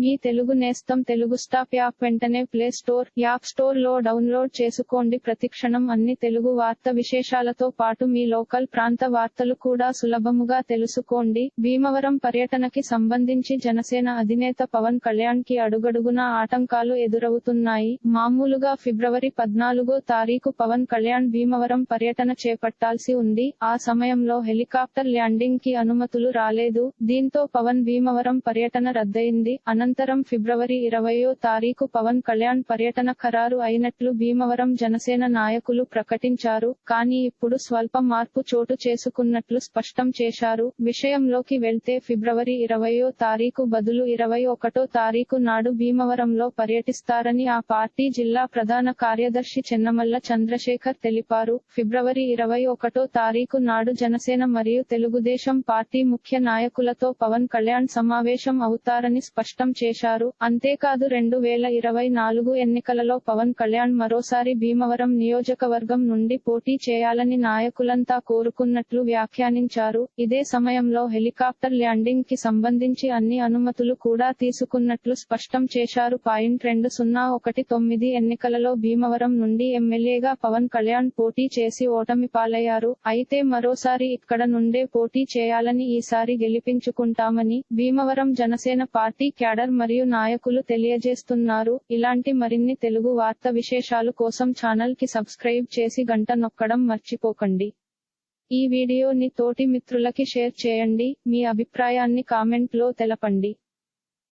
మీ తెలుగు నేస్తం Telugu stop app వెంటనే play store app స్టోర్లో డౌన్లోడ్ చేసుకోండి. ప్రతిక్షణం అన్ని తెలుగు వార్త విశేషాలతో పాటు మీ లోకల్ ప్రాంత వార్తలు కూడా సులభముగా తెలుసుకోండి. భీమవరం పర్యటనకి సంబంధించి జనసేన అధినేత పవన్ కళ్యాణ్కి అడుగడుగునా ఆటంకాలు ఎదురవుతున్నాయి. మామూలుగా ఫిబ్రవరి పద్నాలుగో తారీఖు పవన్ కళ్యాణ్ భీమవరం పర్యటన చేపట్టాల్సి ఉంది. ఆ సమయంలో హెలికాప్టర్ ల్యాండింగ్కి అనుమతులు రాలేదు. దీంతో పవన్ భీమవరం పర్యటన రద్దయింది. అనంతరం ఫిబ్రవరి ఇరవయో తారీఖు పవన్ కళ్యాణ్ పర్యటన ఖరారు అయినట్లు భీమవరం జనసేన నాయకులు ప్రకటించారు. కానీ ఇప్పుడు స్వల్ప మార్పు చోటు చేసుకున్నట్లు స్పష్టం చేశారు. విషయంలోకి వెళ్తే ఫిబ్రవరి ఇరవయో తారీఖు బదులు ఇరవై ఒకటో తారీఖు నాడు భీమవరంలో పర్యటిస్తారని ఆ పార్టీ జిల్లా ప్రధాన కార్యదర్శి చెన్నమల్ల చంద్రశేఖర్ తెలిపారు. ఫిబ్రవరి ఇరవై ఒకటో తారీఖు నాడు జనసేన మరియు తెలుగుదేశం పార్టీ ముఖ్య నాయకులతో పవన్ కళ్యాణ్ సమావేశం అవుతారని స్పష్టం చేశారు. అంతేకాదు రెండు వేల ఇరవై నాలుగు ఎన్నికలలో పవన్ కళ్యాణ్ మరోసారి భీమవరం నియోజకవర్గం నుండి పోటీ చేయాలని నాయకులంతా కోరుకున్నట్లు వ్యాఖ్యానించారు. ఇదే సమయంలో హెలికాప్టర్ ల్యాండింగ్కి సంబంధించి అన్ని అనుమతులు కూడా తీసుకున్నట్లు స్పష్టం చేశారు. పాయింట్ రెండు సున్నా ఒకటి తొమ్మిది ఎన్నికలలో భీమవరం నుండి ఎమ్మెల్యేగా పవన్ కళ్యాణ్ పోటీ చేసి ఓటమి పాలయ్యారు. అయితే మరోసారి ఇక్కడ నుండే పోటీ చేయాలని ఈసారి గెలిపించుకుంటామని భీమవరం జనసేన పార్టీ క్యాడర్ మరియు నాయకులు తెలియజేస్తున్నారు. ఇలాంటి మరిన్ని తెలుగు వార్త విశేషాలు కోసం ఛానల్కి సబ్స్క్రైబ్ చేసి గంట నొక్కడం మర్చిపోకండి. ఈ వీడియోని తోటి మిత్రులకి షేర్ చేయండి. మీ అభిప్రాయాన్ని కామెంట్లో తెలపండి.